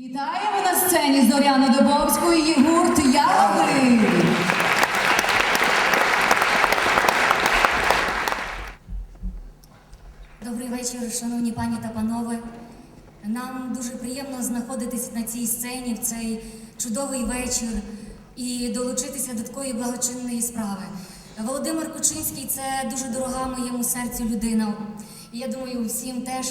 Вітаємо на сцені Зоряну Дубовську і гурт Яви. Добрий вечір, шановні пані та панове. Нам дуже приємно знаходитись на цій сцені в цей чудовий вечір і долучитися до такої благочинної справи. Володимир Кучинський це дуже дорога моєму серцю людина. І я думаю, всім теж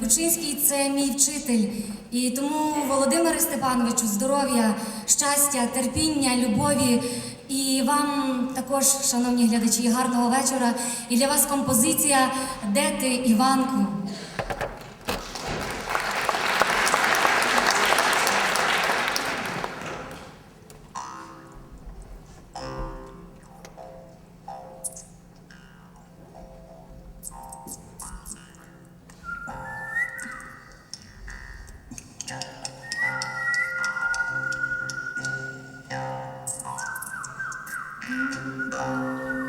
Кучинський це мій вчитель. І тому Володимире Степановичу, здоров'я, щастя, терпіння, любові. І вам також, шановні глядачі, гарного вечора. І для вас композиція Де ти, Іванку? 음.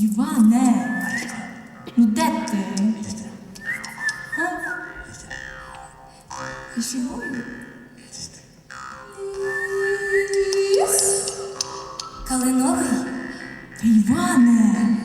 Іване, ну де ти? А? Ти живий? Калиновий, Та Іване,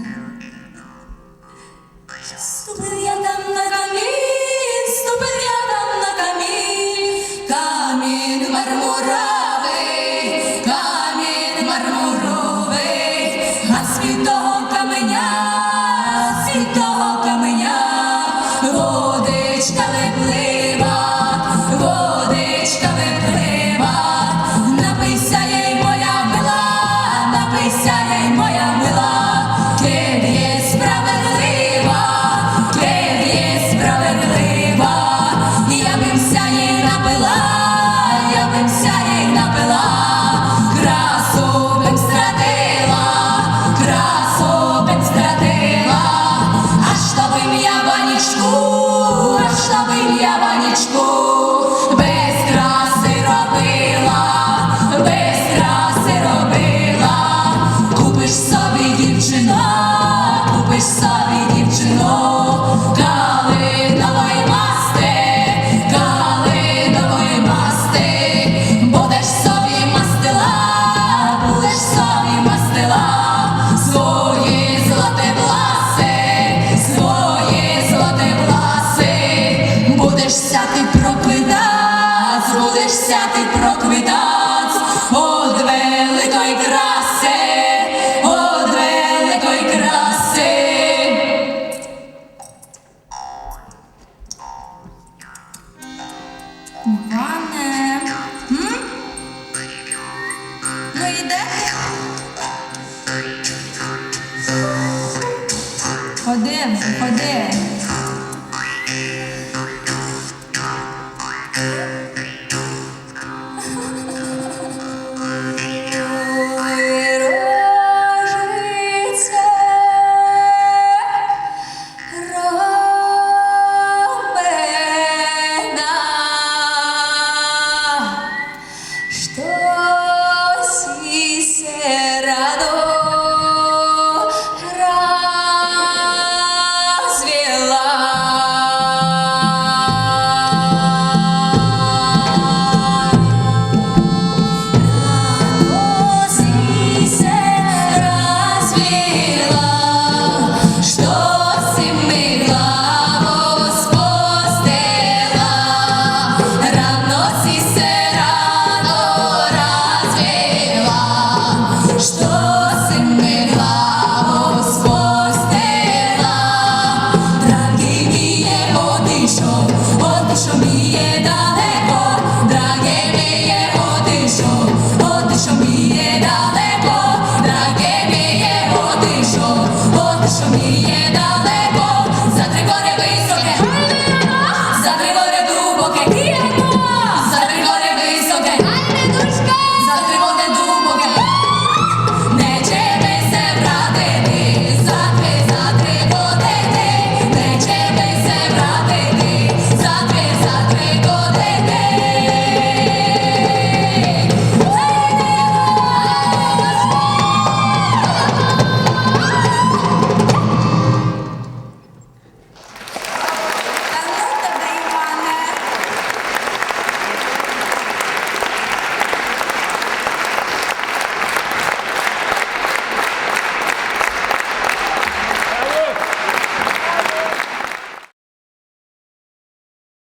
напийся їй моя мила, напийся їй моя мила, Іване. М? Ну? Ходи, ходи. Что